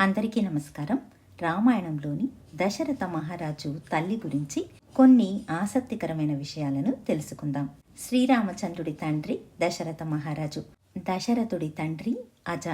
అందరికీ నమస్కారం. రామాయణంలోని దశరథ మహారాజు తల్లి గురించి కొన్ని ఆసక్తికరమైన విషయాలను తెలుసుకుందాం. శ్రీరామచంద్రుడి తండ్రి దశరథ మహారాజు. దశరథుడి తండ్రి అజ.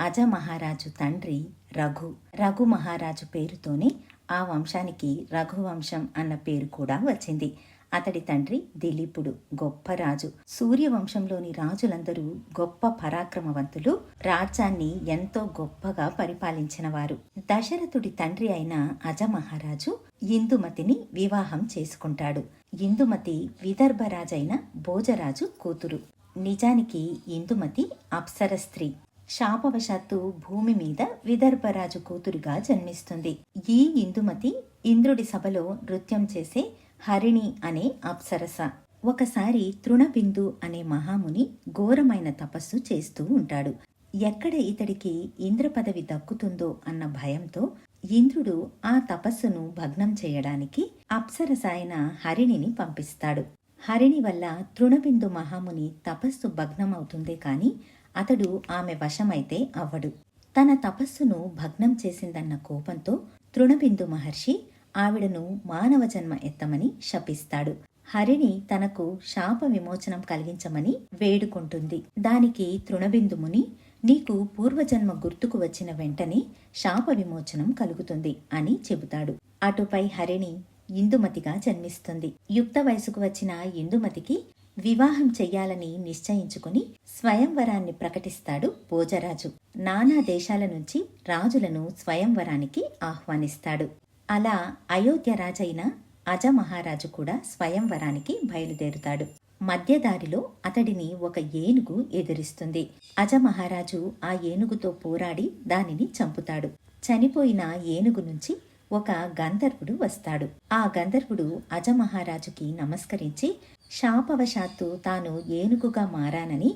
అజ మహారాజు తండ్రి రఘు. రఘు మహారాజు పేరుతోనే ఆ వంశానికి రఘువంశం అన్న పేరు కూడా వచ్చింది. అతడి తండ్రి దిలీపుడు గొప్ప రాజు. సూర్యవంశంలోని రాజులందరూ గొప్ప పరాక్రమవంతులు రాజ్యాన్ని ఎంతో గొప్పగా పరిపాలించిన వారు దశరథుడి తండ్రి అయిన అజమహారాజు ఇందుమతిని వివాహం చేసుకుంటాడు. ఇందుమతి విదర్భరాజైన భోజరాజు కూతురు. నిజానికి ఇందుమతి అప్సర స్త్రీ. శాపవశాత్తు భూమి మీద విదర్భరాజు కూతురుగా జన్మిస్తుంది. ఈ ఇందుమతి ఇంద్రుడి సభలో నృత్యం చేసే హరిణి అనే అప్సరస. ఒకసారి తృణబిందు అనే మహాముని ఘోరమైన తపస్సు చేస్తూ ఉంటాడు. ఎక్కడ ఇతడికి ఇంద్ర పదవి దక్కుతుందో అన్న భయంతో ఇంద్రుడు ఆ తపస్సును భగ్నం చేయడానికి అప్సరస అయిన హరిణిని పంపిస్తాడు. హరిణి వల్ల తృణబిందు మహాముని తపస్సు భగ్నమవుతుందే కాని అతడు ఆమె వశమైతే అవ్వడు. తన తపస్సును భగ్నం చేసిందన్న కోపంతో తృణబిందు మహర్షి ఆవిడను మానవ జన్మ ఎత్తమని శపిస్తాడు. హరిని తనకు శాప విమోచనం కలిగించమని వేడుకుంటుంది. దానికి తృణబిందుముని నీకు పూర్వజన్మ గుర్తుకు వచ్చిన వెంటనే శాప విమోచనం కలుగుతుంది అని చెబుతాడు. అటుపై హరిణి ఇందుమతిగా జన్మిస్తుంది. యుక్త వయసుకు వచ్చిన ఇందుమతికి వివాహం చెయ్యాలని నిశ్చయించుకుని స్వయంవరాన్ని ప్రకటిస్తాడు భోజరాజు. నానా దేశాల నుంచి రాజులను స్వయంవరానికి ఆహ్వానిస్తాడు. అలా అయోధ్య రాజైన అజమహారాజు కూడా స్వయంవరానికి బయలుదేరుతాడు. మధ్యదారిలో అతడిని ఒక ఏనుగు ఎదురిస్తుంది. అజమహారాజు ఆ ఏనుగుతో పోరాడి దానిని చంపుతాడు. చనిపోయిన ఏనుగు నుంచి ఒక గంధర్వుడు వస్తాడు. ఆ గంధర్వుడు అజమహారాజుకి నమస్కరించి శాపవశాత్తు తాను ఏనుగుగా మారానని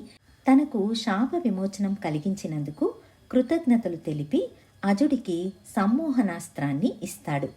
తనకు శాప విమోచనం కలిగించినందుకు కృతజ్ఞతలు తెలిపి అజుడికి సమ్మోహనాస్త్రాన్ని ఇస్తాడు.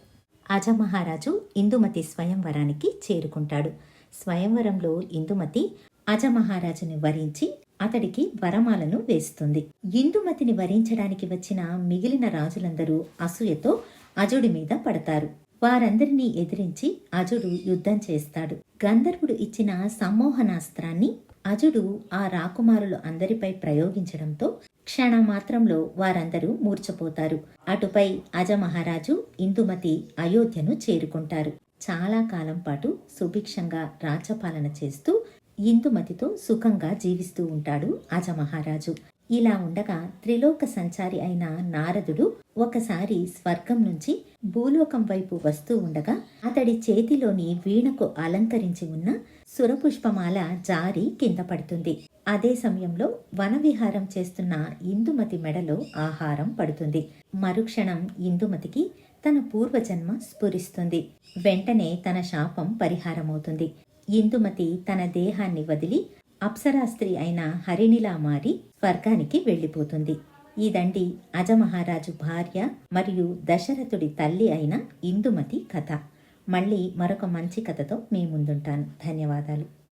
అజమహారాజు ఇందుమతి స్వయంవరానికి చేరుకుంటాడు. స్వయంవరంలో ఇందుమతి అజమహారాజుని వరించి అతడికి వరమాలను వేస్తుంది. ఇందుమతిని వరించడానికి వచ్చిన మిగిలిన రాజులందరూ అసూయతో అజుడి మీద పడతారు. వారందరినీ ఎదిరించి అజుడు యుద్ధం చేస్తాడు. గంధర్వుడు ఇచ్చిన సమ్మోహనాస్త్రాన్ని అజుడు ఆ రాకుమారులు అందరిపై ప్రయోగించడంతో క్షణమాత్రంలో వారందరూ మూర్చపోతారు అటుపై అజమహారాజు ఇందుమతి అయోధ్యను చేరుకుంటారు. చాలా కాలం పాటు సుభిక్షంగా రాజ్యపాలన చేస్తూ ఇందుమతితో సుఖంగా జీవిస్తూ ఉంటాడు అజమహారాజు. ఇలా ఉండగా త్రిలోక సంచారి అయిన నారదుడు ఒకసారి స్వర్గం నుంచి భూలోకం వైపు వస్తూ ఉండగా అతడి చేతిలోని వీణకు అలంకరించి ఉన్న సురపుష్పమాల జారి కింద పడుతుంది. అదే సమయంలో వనవిహారం చేస్తున్న ఇందుమతి మెడలో ఆహారం పడుతుంది. మరుక్షణం ఇందుమతికి తన పూర్వజన్మ స్ఫురిస్తుంది. వెంటనే తన శాపం పరిహారమవుతుంది. ఇందుమతి తన దేహాన్ని వదిలి అప్సరాస్త్రి అయిన హరిణిలా మారి స్వర్గానికి వెళ్ళిపోతుంది. ఈ దండి అజమహారాజు భార్య మరియు దశరథుడి తల్లి అయిన ఇందుమతి కథ. మళ్ళీ మరొక మంచి కథతో మీ ముందుంటాను. ధన్యవాదాలు.